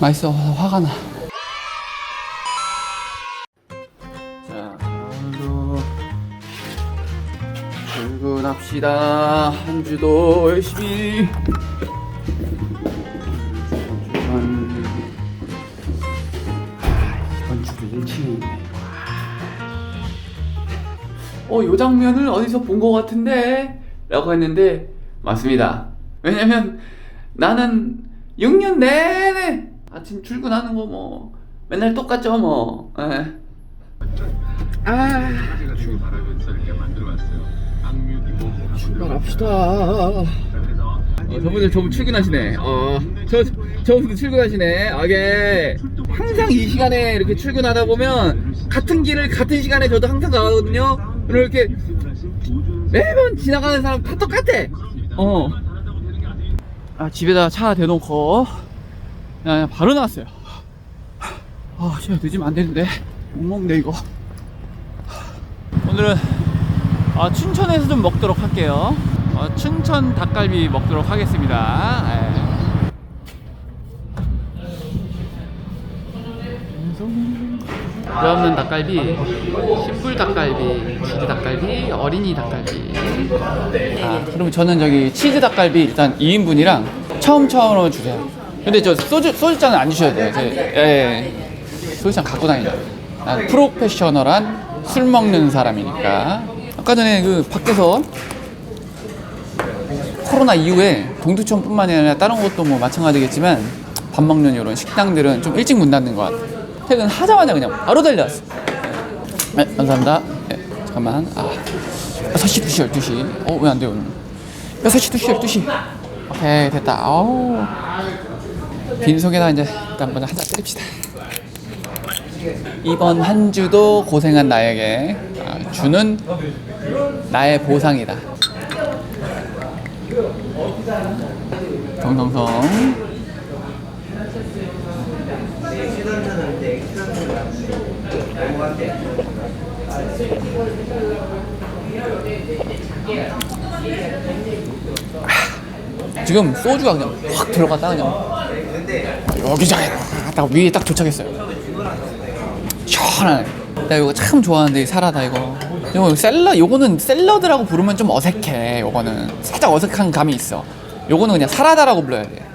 맛있어 화가 나. 자 오늘도 출근합시다. 한 주도 열심히. 이번 아, 이번 주도 있네. 어, 요 장면을 어디서 본 것 같은데? 라고 했는데, 맞습니다. 왜냐면, 나는 6년 내내 아침 출근하는 거 뭐, 맨날 똑같죠, 뭐. 예. 아, 출발합시다. 어, 저분들 저분 출근하시네. 어, 저, 저분들 출근하시네. 아, 이게, 항상 이 시간에 이렇게 출근하다 보면, 같은 길을 같은 시간에 저도 항상 가거든요. 이렇게, 매번 지나가는 사람 다 똑같아. 어. 아, 집에다 차 대놓고, 그냥 바로 나왔어요. 아, 진짜 늦으면 안 되는데. 못 먹네, 이거. 오늘은 어, 춘천에서 좀 먹도록 할게요. 어, 춘천 닭갈비 먹도록 하겠습니다. 예. 뼈 없는 닭갈비, 신불 닭갈비, 치즈 닭갈비, 어린이 닭갈비. 아, 그럼 저는 저기 치즈 닭갈비 일단 2인분이랑 처음 처음으로 주세요. 근데 저 소주 소주잔은 안 주셔도 돼요. 저, 예, 예. 소주잔 갖고 다니죠. 난 프로페셔널한 술 먹는 사람이니까. 아까 전에 그 밖에서 코로나 이후에 동두천뿐만이 아니라 다른 곳도 뭐 마찬가지겠지만 밥 먹는 이런 식당들은 좀 일찍 문 닫는 것 같아요. 퇴근하자마자 그냥 바로 달려왔어. 네, 감사합니다. 네, 잠깐만. 아, 6시, 2시, 12시. 어, 왜 안 돼요, 오늘? 6시, 2시, 12시. 오케이, 됐다. 아우. 빈속에다 이제 일단 먼저 한 잔 때립시다. 이번 한 주도 고생한 나에게 아, 주는 나의 보상이다. 정성성. 지금 소주가 그냥 확 들어갔다 그냥 여기저기 딱 위에 딱 도착했어요. 시원하네. 나 이거 참 좋아하는데 이 사라다 이거. 이거 샐러 요거는 샐러드라고 부르면 좀 어색해. 요거는 살짝 어색한 감이 있어. 요거는 그냥 사라다라고 불러야 돼.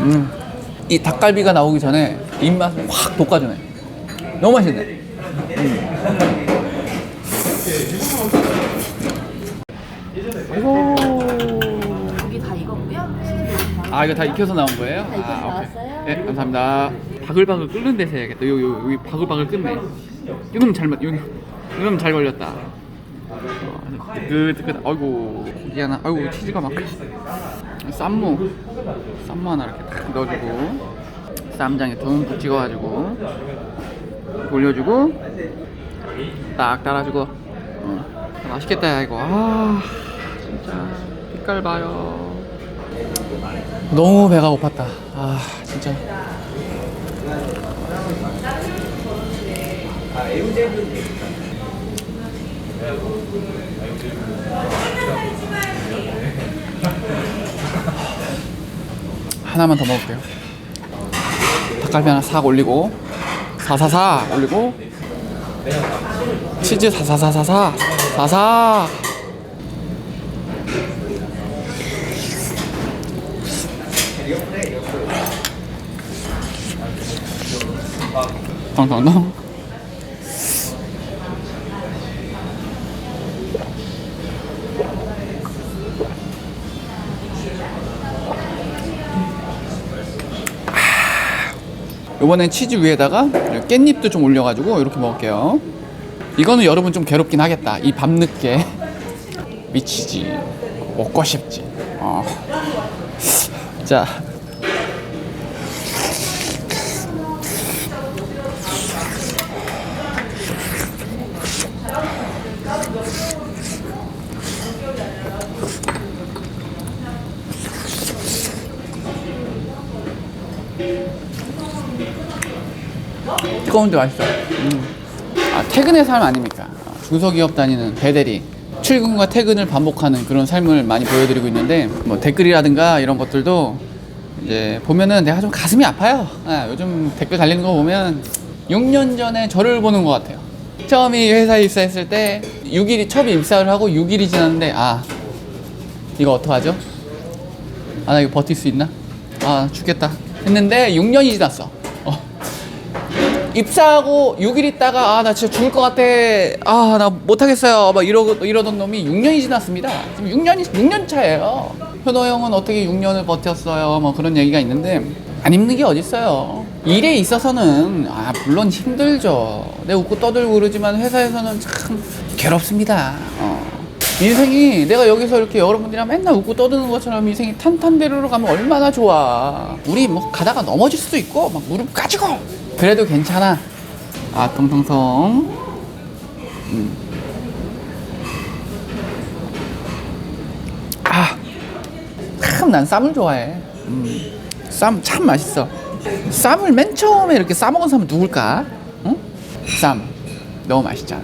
음. 이 닭갈비가 나오기 전에 입맛을 확 돋궈주네. 너무 맛있네. 여기 다 익었고요. 아 이거 다 익혀서 나온 거예요? 다 익혀서 아, 오케이. 나왔어요. 네 감사합니다. 바글바글 끓는 데서 해야겠다. 여기 여기, 바글바글 끓네. 이거는 잘 맞. 여기 이거는 잘 걸렸다. 어, 뜨끈뜨끈. 아이고 고기 하나. 아이고 치즈가 막. 쌈무. 쌈무 하나 이렇게 딱 넣어주고 쌈장에 듬뿍 찍어가지고 돌려주고 딱 따라주고. 어, 맛있겠다 야, 이거. 아 진짜 빛깔 봐요. 너무 배가 고팠다. 아, 진짜. 하나만 더 먹을게요. 닭갈비 하나 싹 올리고, 사사사 올리고, 치즈 사사사사사, 사사. 덩덩덩. 이번엔 치즈 위에다가 깻잎도 좀 올려가지고 이렇게 먹을게요. 이거는 여러분 좀 괴롭긴 하겠다. 이 밤늦게 미치지, 먹고 싶지. 어. 자, 뜨거운데 맛있어. 음. 아, 퇴근의 삶 아닙니까? 아, 중소기업 다니는 배대리. 출근과 퇴근을 반복하는 그런 삶을 많이 보여드리고 있는데 뭐 댓글이라든가 이런 것들도 이제 보면은 내가 좀 가슴이 아파요. 아, 요즘 댓글 달리는 거 보면 6년 전에 저를 보는 것 같아요. 처음에 회사에 입사했을 때 6일이 처음에 입사를 하고 6일이 지났는데 아 이거 어떡하죠? 아 나 이거 버틸 수 있나? 아 죽겠다 했는데 6년이 지났어. 어. 입사하고 6일 있다가 아 나 진짜 죽을 것 같아. 아 나 못하겠어요. 막 이러, 이러던 놈이 6년이 지났습니다. 지금 6년이 6년 차예요. 현호 형은 어떻게 6년을 버텼어요? 뭐 그런 얘기가 있는데 안 힘든 게 어딨어요. 일에 있어서는 아 물론 힘들죠. 내 웃고 떠들고 그러지만 회사에서는 참 괴롭습니다. 어. 인생이 내가 여기서 이렇게 여러분들이랑 맨날 웃고 떠드는 것처럼 인생이 탄탄대로로 가면 얼마나 좋아. 우리 뭐 가다가 넘어질 수도 있고 막 무릎 까지고 그래도 괜찮아. 아 통통통. 음. 아, 참 난 쌈을 좋아해. 음. 쌈 참 맛있어. 쌈을 맨 처음에 이렇게 싸 먹은 사람은 누굴까? 응? 쌈 너무 맛있잖아.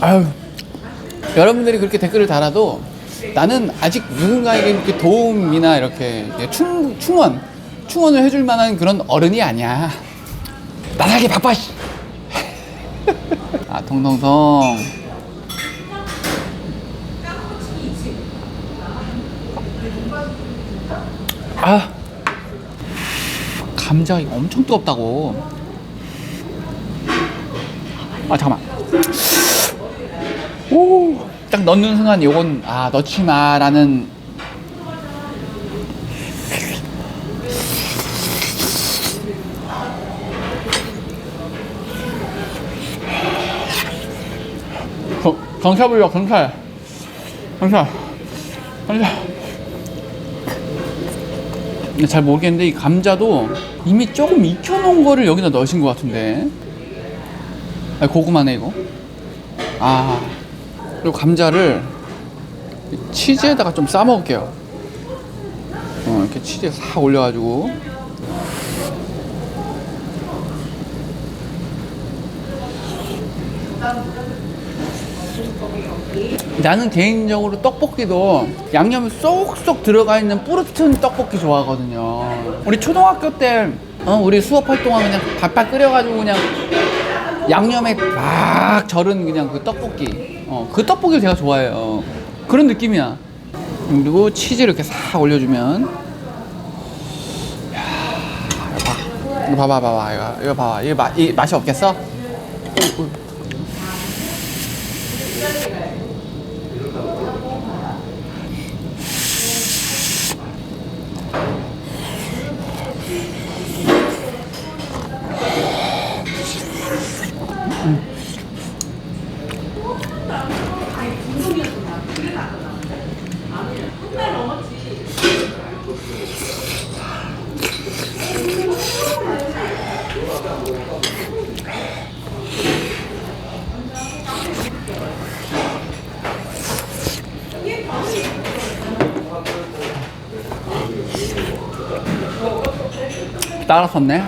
아유, 여러분들이 그렇게 댓글을 달아도 나는 아직 누군가에게 이렇게 도움이나 이렇게 충, 충원, 충원을 해줄 만한 그런 어른이 아니야. 나가기 바빠, 씨. 아, 통통통. 아, 이거 엄청 뜨겁다고. 아, 잠깐만. 오, 딱 넣는 순간 요건 아 넣지 마라는 경- 경찰 불러 경찰. 경찰. 경찰. 잘 모르겠는데 이 감자도 이미 조금 익혀놓은 거를 여기다 넣으신 것 같은데. 아, 고구마네 이거. 아 그리고 감자를 치즈에다가 좀 싸 먹을게요. 어, 이렇게 치즈에 싹 올려가지고. 나는 개인적으로 떡볶이도 양념이 쏙쏙 들어가 있는 뿌듯한 떡볶이 좋아하거든요. 우리 초등학교 때, 어, 우리 수업 활동하 그냥 밥밥 끓여가지고 그냥 양념에 막 절은 그냥 그 떡볶이. 어, 그 떡볶이를 제가 좋아해요. 그런 느낌이야. 그리고 치즈 이렇게 싹 올려주면. 야, 이거 봐. 이거 봐봐, 봐봐. 이거, 이거 봐봐. 이거 마, 이 맛이 없겠어? 어이, 따라 섰네.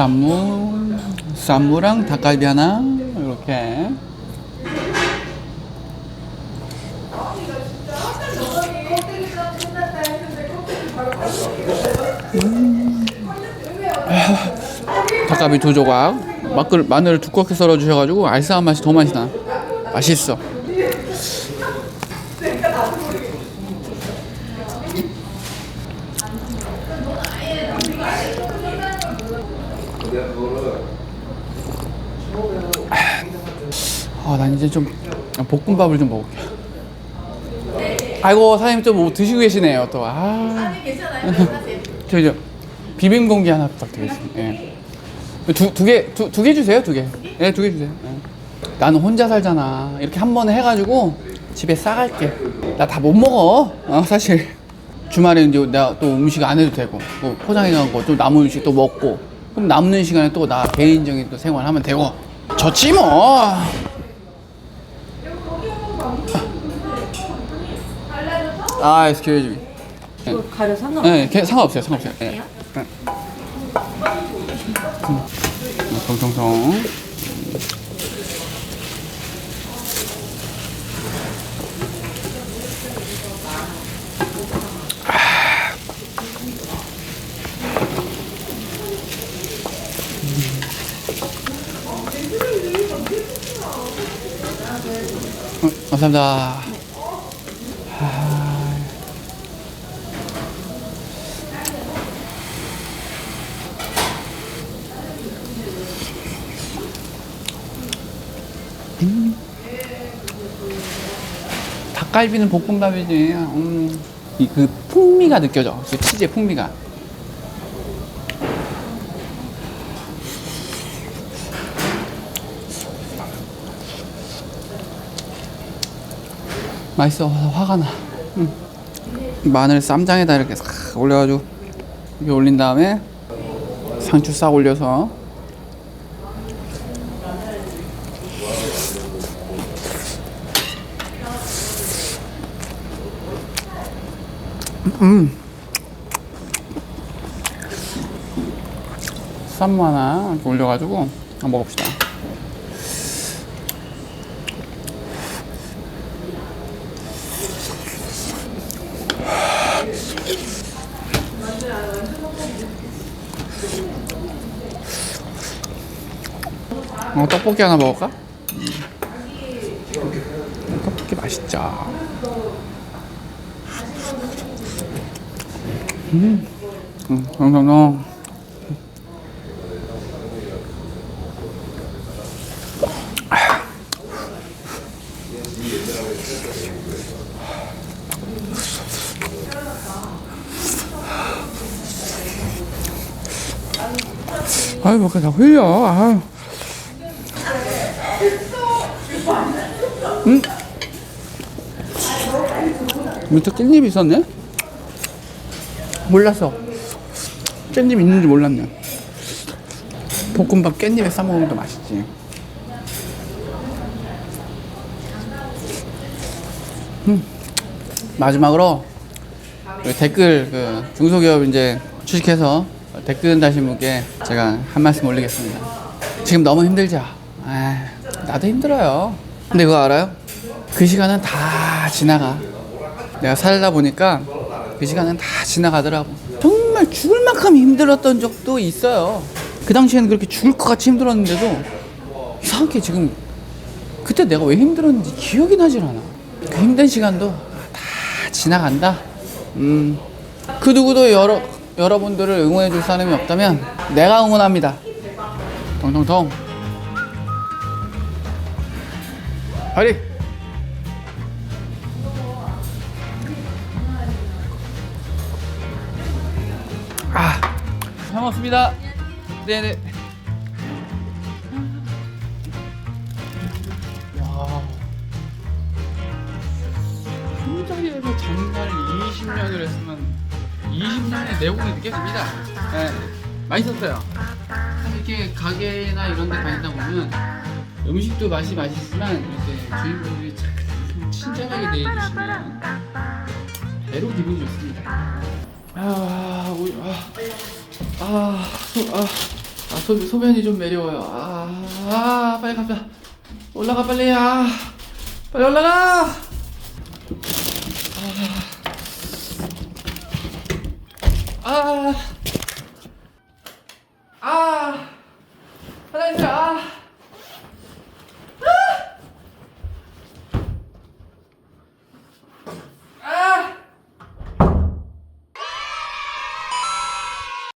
쌈무, 쌈무랑 닭갈비 하나 이렇게. 닭갈비 두 조각. 마늘, 마늘을 두껍게 썰어 주셔가지고 알싸한 맛이 더 맛이 나. 맛있어 아 난 이제 좀 볶음밥을 좀 먹을게 아이고 사장님 좀 뭐 드시고 계시네요 또아 저기 저 비빔 공기 하나 부탁드리겠습니다. 예. 두, 두 개, 두, 두 개 주세요, 두 개. 예, 두 개 주세요. 예. 나는 혼자 살잖아. 이렇게 한 번에 해가지고 집에 싸갈게. 나 다 못 먹어. 어, 사실. 주말에 이제 내가 또 음식 안 해도 되고, 또 포장해갖고 또 남은 음식 또 먹고, 그럼 남는 시간에 또 나 개인적인 또 생활하면 되고. 좋지 뭐. 아, excuse me. 이거 가려 상관 네, 걔 상관없어요, 상관없어요. 네. 네. 음, 통통통. 음, 감사합니다. 닭갈비는 볶음밥이지. 음, 이그 풍미가 느껴져. 그 치즈의 풍미가. 맛있어. 화가 나. 음. 마늘 쌈장에다 이렇게 싹 올려가지고 이렇게 올린 다음에 상추 싹 올려서 쌈무 하나 이렇게 올려가지고 한번 먹읍시다. 어, 떡볶이 하나 먹을까? 음. 떡볶이 맛있죠. 음, 음, 음, 아유, 뭐, 그냥 흘려. 아유. 음? 밑에 깻잎이 있었네? 몰랐어. 깻잎 있는지 몰랐네. 볶음밥 깻잎에 싸먹으면 더 맛있지. 음. 마지막으로 그 댓글 그 중소기업 이제 주식해서 댓글 다신 분께 제가 한 말씀 올리겠습니다. 지금 너무 힘들죠? 아, 나도 힘들어요. 근데 그거 알아요? 그 시간은 다 지나가. 내가 살다 보니까 그 시간은 다 지나가더라고. 정말 죽을 만큼 힘들었던 적도 있어요. 그 당시에는 그렇게 죽을 것 같이 힘들었는데도 이상하게 지금 그때 내가 왜 힘들었는지 기억이 나질 않아. 그 힘든 시간도 다 지나간다. 음, 그 누구도 여러 여러분들을 응원해 줄 사람이 없다면 내가 응원합니다. 통통통. 파리. 잘 먹습니다. 네네. 와. 한 자리에서 장사를 20년을 했으면 20년의 내공이 느껴집니다. 네, 맛있었어요. 참 이렇게 가게나 이런 데 다니다 보면 음식도 맛이 맛있지만 이렇게 주인분들이 참 친절하게 대해주시면 배로 기분이 좋습니다. 아, 우리, 아, 아, 소, 아, 아 소, 소변이 좀 내려와요. 아, 아, 빨리 가자. 올라가 빨리. 아, 빨리 올라가. 아, 아, 아, 화장실 아.